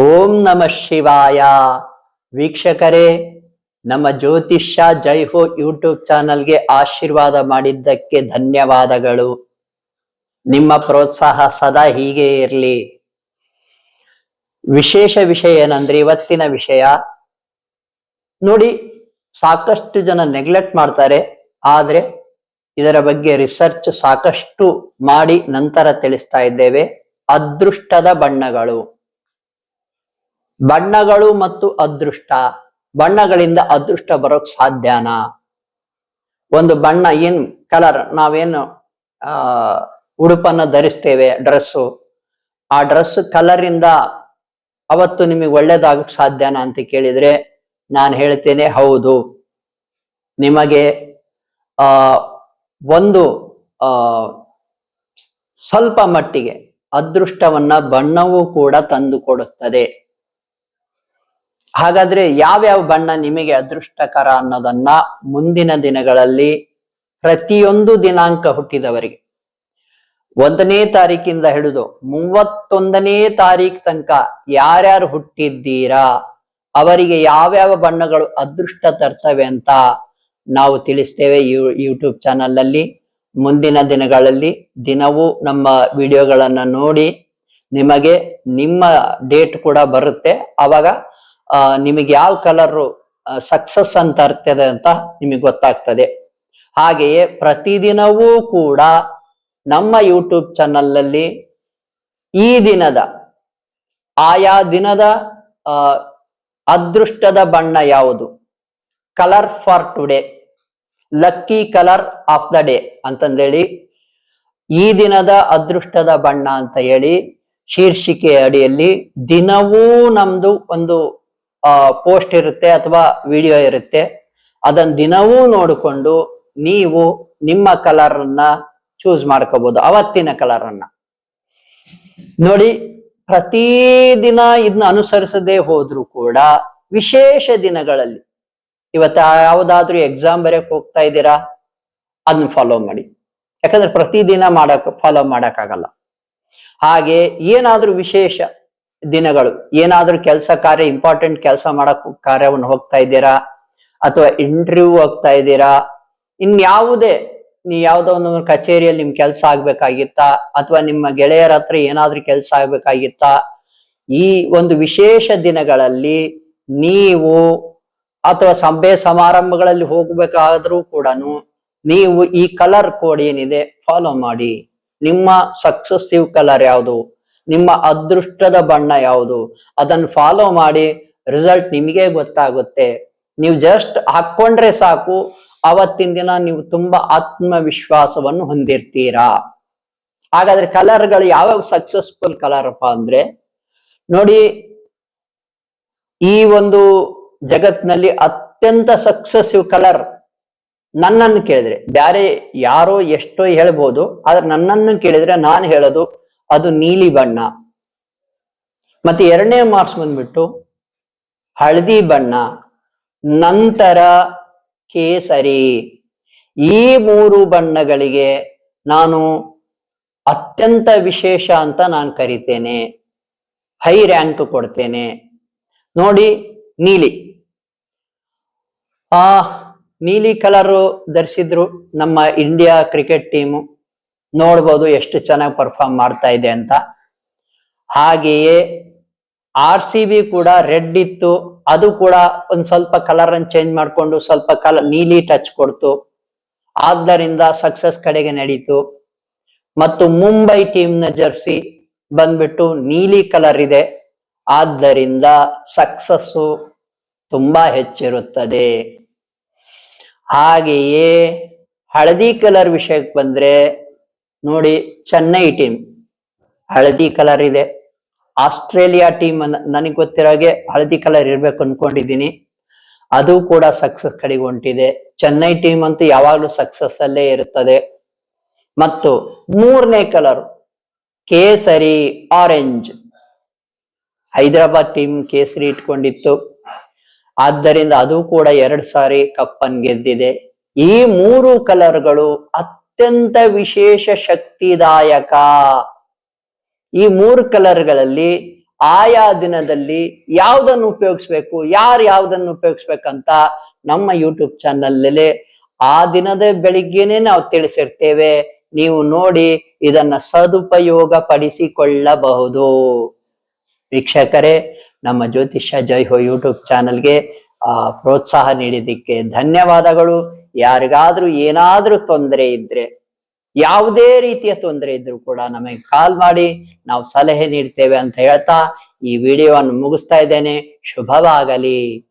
ಓಂ ನಮ ಶಿವಾಯ. ವೀಕ್ಷಕರೇ, ನಮ್ಮ ಜ್ಯೋತಿಷ್ಯ ಜೈ ಹೋ ಯೂಟ್ಯೂಬ್ ಚಾನಲ್ಗೆ ಆಶೀರ್ವಾದ ಮಾಡಿದ್ದಕ್ಕೆ ಧನ್ಯವಾದಗಳು. ನಿಮ್ಮ ಪ್ರೋತ್ಸಾಹ ಸದಾ ಹೀಗೆ ಇರಲಿ. ವಿಶೇಷ ವಿಷಯ ಏನಂದ್ರೆ ಇವತ್ತಿನ ವಿಷಯ. ನೋಡಿ, ಸಾಕಷ್ಟು ಜನ ನೆಗ್ಲೆಕ್ಟ್ ಮಾಡ್ತಾರೆ, ಆದ್ರೆ ಇದರ ಬಗ್ಗೆ ರಿಸರ್ಚ್ ಸಾಕಷ್ಟು ಮಾಡಿ ನಂತರ ತಿಳಿಸ್ತಾ ಇದ್ದೇವೆ. ಅದೃಷ್ಟದ ಬಣ್ಣಗಳು. ಬಣ್ಣಗಳು ಮತ್ತು ಅದೃಷ್ಟ. ಬಣ್ಣಗಳಿಂದ ಅದೃಷ್ಟ ಬರೋಕ್ ಸಾಧ್ಯನಾ? ಒಂದು ಬಣ್ಣ ಏನ್ ಕಲರ್ ನಾವೇನು, ಆ, ಉಡುಪನ್ನ ಧರಿಸ್ತೇವೆ, ಡ್ರೆಸ್ಸು. ಆ ಡ್ರೆಸ್ ಕಲರ್ ಅವತ್ತು ನಿಮಗೆ ಒಳ್ಳೇದಾಗಕ್ ಸಾಧ್ಯನಾ ಅಂತ ಕೇಳಿದ್ರೆ ನಾನು ಹೇಳ್ತೇನೆ, ಹೌದು. ನಿಮಗೆ, ಆ, ಒಂದು, ಆ, ಸ್ವಲ್ಪ ಮಟ್ಟಿಗೆ ಅದೃಷ್ಟವನ್ನ ಬಣ್ಣವೂ ಕೂಡ ತಂದು ಕೊಡುತ್ತದೆ. ಹಾಗಾದ್ರೆ ಯಾವ್ಯಾವ ಬಣ್ಣ ನಿಮಗೆ ಅದೃಷ್ಟಕರ ಅನ್ನೋದನ್ನ ಮುಂದಿನ ದಿನಗಳಲ್ಲಿ ಪ್ರತಿಯೊಂದು ದಿನಾಂಕ ಹುಟ್ಟಿದವರಿಗೆ. ಒಂದನೇ ತಾರೀಕಿಂದ ಹಿಡಿದು ಮೂವತ್ತೊಂದನೇ ತಾರೀಕ್ ತನಕ ಯಾರ್ಯಾರು ಹುಟ್ಟಿದ್ದೀರಾ ಅವರಿಗೆ ಯಾವ್ಯಾವ ಬಣ್ಣಗಳು ಅದೃಷ್ಟ ತರ್ತವೆ ಅಂತ ನಾವು ತಿಳಿಸ್ತೇವೆ ಯೂ ಯೂಟ್ಯೂಬ್ ಚಾನಲ್ ಅಲ್ಲಿ ಮುಂದಿನ ದಿನಗಳಲ್ಲಿ ದಿನವೂ ನಮ್ಮ ವಿಡಿಯೋಗಳನ್ನು ನೋಡಿ ನಿಮಗೆ ನಿಮ್ಮ ಡೇಟ್ ಕೂಡ ಬರುತ್ತೆ. ಅವಾಗ ಆ, ನಿಮಗೆ ಯಾವ ಕಲರ್ ಸಕ್ಸಸ್ ಅಂತ ಇರ್ತದೆ ಅಂತ ನಿಮಗೆ ಗೊತ್ತಾಗ್ತದೆ. ಹಾಗೆಯೇ ಪ್ರತಿದಿನವೂ ಕೂಡ ನಮ್ಮ ಯೂಟ್ಯೂಬ್ ಚಾನಲ್ ಅಲ್ಲಿ ಈ ದಿನದ, ಆಯಾ ದಿನದ ಅದೃಷ್ಟದ ಬಣ್ಣ ಯಾವುದು? Colour for today lucky colour of the day ಅಂತಂದೇಳಿ ಈ ದಿನದ ಅದೃಷ್ಟದ ಬಣ್ಣ ಅಂತ ಹೇಳಿ ಶೀರ್ಷಿಕೆ ಅಡಿಯಲ್ಲಿ ದಿನವೂ ನಮ್ದು ಒಂದು ಪೋಸ್ಟ್ ಇರುತ್ತೆ ಅಥವಾ ವಿಡಿಯೋ ಇರುತ್ತೆ. ಅದನ್ನ ದಿನವೂ ನೋಡಿಕೊಂಡು ನೀವು ನಿಮ್ಮ ಕಲರ್ ಅನ್ನ ಚೂಸ್ ಮಾಡ್ಕೋಬಹುದು ಅವತ್ತಿನ ಕಲರ್ ಅನ್ನ ನೋಡಿ, ಪ್ರತಿ ದಿನ ಇದನ್ನ ಅನುಸರಿಸದೆ ಹೋದ್ರು ಕೂಡ ವಿಶೇಷ ದಿನಗಳಲ್ಲಿ, ಇವತ್ತ ಯಾವ್ದಾದ್ರು ಎಕ್ಸಾಮ್ ಬರೆಯಕ್ ಹೋಗ್ತಾ ಇದ್ದೀರಾ ಅದನ್ನ ಫಾಲೋ ಮಾಡಿ. ಯಾಕಂದ್ರೆ ಪ್ರತಿದಿನ ಮಾಡಕ್ ಫಾಲೋ ಮಾಡಕ್ಕಾಗಲ್ಲ ಹಾಗೆ ಏನಾದ್ರೂ ವಿಶೇಷ ದಿನಗಳು. ಏನಾದ್ರೂ ಕೆಲಸ ಕಾರ್ಯ ಇಂಪಾರ್ಟೆಂಟ್ ಕೆಲಸ ಮಾಡಕ್ ಕಾರ್ಯವನ್ನು ಹೋಗ್ತಾ ಇದ್ದೀರಾ? ಅಥವಾ ಇಂಟರ್ವ್ಯೂ ಹೋಗ್ತಾ ಇದ್ದೀರಾ? ಇನ್ಯಾವುದೇ ನೀವು ಯಾವುದೋ ಒಂದು ಕಚೇರಿಯಲ್ಲಿ ನಿಮ್ ಕೆಲಸ ಆಗ್ಬೇಕಾಗಿತ್ತಾ? ಅಥವಾ ನಿಮ್ಮ ಗೆಳೆಯರ ಹತ್ರ ಏನಾದ್ರೂ ಕೆಲಸ ಆಗ್ಬೇಕಾಗಿತ್ತಾ? ಈ ಒಂದು ವಿಶೇಷ ದಿನಗಳಲ್ಲಿ ನೀವು ಅಥವಾ ಸಭೆ ಸಮಾರಂಭಗಳಲ್ಲಿ ಹೋಗ್ಬೇಕಾದ್ರೂ ಕೂಡ ನೀವು ಈ ಕಲರ್ ಕೋಡ್ ಏನಿದೆ ಫಾಲೋ ಮಾಡಿ. ನಿಮ್ಮ ಸಕ್ಸಸ್ಸಿವ್ ಕಲರ್ ಯಾವುದು? ನಿಮ್ಮ ಅದೃಷ್ಟದ ಬಣ್ಣ ಯಾವುದು? ಅದನ್ನು ಫಾಲೋ ಮಾಡಿ ರಿಸಲ್ಟ್ ನಿಮಗೆ ಗೊತ್ತಾಗುತ್ತೆ. ನೀವು ಜಸ್ಟ್ ಹಾಕೊಂಡ್ರೆ ಸಾಕು, ಅವತ್ತಿನ ದಿನ ನೀವು ತುಂಬಾ ಆತ್ಮವಿಶ್ವಾಸವನ್ನು ಹೊಂದಿರ್ತೀರಾ. ಹಾಗಾದ್ರೆ ಕಲರ್ಗಳು ಯಾವ್ಯಾವ ಸಕ್ಸಸ್ಫುಲ್ ಕಲರ್ ಅಪ್ಪ ಅಂದ್ರೆ, ನೋಡಿ ಈ ಒಂದು ಜಗತ್ನಲ್ಲಿ ಅತ್ಯಂತ ಸಕ್ಸಸ್ಸಿವ್ ಕಲರ್ ನನ್ನನ್ನು ಕೇಳಿದ್ರೆ. ಬ್ಯಾರೆ ಯಾರೋ ಎಷ್ಟೋ ಹೇಳ್ಬೋದು, ಆದ್ರೆ ನನ್ನನ್ನು ಕೇಳಿದ್ರೆ ನಾನು ಹೇಳೋದು ಅದು ನೀಲಿ ಬಣ್ಣ. ಮತ್ತೆ ಎರಡನೇ ಮಾರ್ಕ್ಸ್ ಬಂದ್ಬಿಟ್ಟು ಹಳದಿ ಬಣ್ಣ. ನಂತರ ಕೇಸರಿ. ಈ ಮೂರು ಬಣ್ಣಗಳಿಗೆ ನಾನು ಅತ್ಯಂತ ವಿಶೇಷ ಅಂತ ನಾನು ಕರಿತೇನೆ. ಹೈ ರ್ಯಾಂಕ್ ಕೊಡ್ತೇನೆ. ನೋಡಿ, ನೀಲಿ. ಆ ನೀಲಿ ಕಲರ್ ಧರಿಸಿದ್ರು ನಮ್ಮ ಇಂಡಿಯಾ ಕ್ರಿಕೆಟ್ ಟೀಮು. ನೋಡ್ಬೋದು ಎಷ್ಟು ಚೆನ್ನಾಗಿ ಪರ್ಫಾರ್ಮ್ ಮಾಡ್ತಾ ಇದೆ ಅಂತ. ಹಾಗೆಯೇ ಆರ್ ಸಿ ಬಿ ಕೂಡ ರೆಡ್ ಇತ್ತು, ಅದು ಕೂಡ ಒಂದ್ ಸ್ವಲ್ಪ ಕಲರ್ ಅನ್ನು ಚೇಂಜ್ ಮಾಡಿಕೊಂಡು ಸ್ವಲ್ಪ ಕಲರ್ ನೀಲಿ ಟಚ್ ಕೊಡ್ತು. ಆದ್ದರಿಂದ ಸಕ್ಸಸ್ ಕಡೆಗೆ ನಡೀತು. ಮತ್ತು ಮುಂಬೈ ಟೀಮ್ನ ಜರ್ಸಿ ಬಂದ್ಬಿಟ್ಟು ನೀಲಿ ಕಲರ್ ಇದೆ. ಆದ್ದರಿಂದ ಸಕ್ಸಸ್ಸು ತುಂಬಾ ಹೆಚ್ಚಿರುತ್ತದೆ. ಹಾಗೆಯೇ ಹಳದಿ ಕಲರ್ ವಿಷಯಕ್ಕೆ ಬಂದ್ರೆ ನೋಡಿ, ಚೆನ್ನೈ ಟೀಮ್ ಹಳದಿ ಕಲರ್ ಇದೆ. ಆಸ್ಟ್ರೇಲಿಯಾ ಟೀಮ್ ನನಗೆ ಗೊತ್ತಿರೋ ಹಾಗೆ ಹಳದಿ ಕಲರ್ ಇರ್ಬೇಕು ಅನ್ಕೊಂಡಿದ್ದೀನಿ. ಅದು ಕೂಡ ಸಕ್ಸಸ್ ಕಡೆಗೆ ಹೊಂಟಿದೆ. ಚೆನ್ನೈ ಟೀಮ್ ಅಂತೂ ಯಾವಾಗ್ಲೂ ಸಕ್ಸಸ್ ಅಲ್ಲೇ ಇರುತ್ತದೆ. ಮತ್ತು ಮೂರನೇ ಕಲರ್ ಕೇಸರಿ ಆರೆಂಜ್ ಹೈದರಾಬಾದ್ ಟೀಮ್ ಕೇಸರಿ ಇಟ್ಕೊಂಡಿತ್ತು. ಆದ್ದರಿಂದ ಅದು ಕೂಡ ಎರಡು ಸಾರಿ ಕಪ್ಪನ್ ಗೆದ್ದಿದೆ. ಈ ಮೂರು ಕಲರ್ಗಳು ಅತ್ಯಂತ ವಿಶೇಷ ಶಕ್ತಿದಾಯಕ. ಈ ಮೂರು ಕಲರ್ಗಳಲ್ಲಿ ಆಯಾ ದಿನದಲ್ಲಿ ಯಾವುದನ್ನು ಉಪಯೋಗಿಸ್ಬೇಕು, ಯಾರು ಯಾವುದನ್ನು ಉಪಯೋಗಿಸ್ಬೇಕಂತ ನಮ್ಮ ಯೂಟ್ಯೂಬ್ ಚಾನಲ್ ಆ ದಿನದ ಬೆಳಿಗ್ಗೆನೆ ನಾವು ತಿಳಿಸಿರ್ತೇವೆ. ನೀವು ನೋಡಿ ಇದನ್ನ ಸದುಪಯೋಗ ಪಡಿಸಿಕೊಳ್ಳಬಹುದು ವೀಕ್ಷಕರೇ, ನಮ್ಮ ಜ್ಯೋತಿಷ್ಯ ಜೈ ಹೋ ಯೂಟ್ಯೂಬ್ ಚಾನಲ್ಗೆ, ಆ, ಪ್ರೋತ್ಸಾಹ ನೀಡಿದ್ದಕ್ಕೆ ಧನ್ಯವಾದಗಳು. ಯಾರಿಗಾದ್ರೂ ಏನಾದ್ರೂ ತೊಂದರೆ ಇದ್ರೆ, ಯಾವುದೇ ರೀತಿಯ ತೊಂದರೆ ಇದ್ರೂ ಕೂಡ ನಮಗೆ ಕಾಲ್ ಮಾಡಿ ನಾವು ಸಲಹೆ ನೀಡ್ತೇವೆ ಅಂತ ಹೇಳ್ತಾ ಈ ವಿಡಿಯೋವನ್ನು ಮುಗಿಸ್ತಾ ಇದ್ದೇನೆ. ಶುಭವಾಗಲಿ.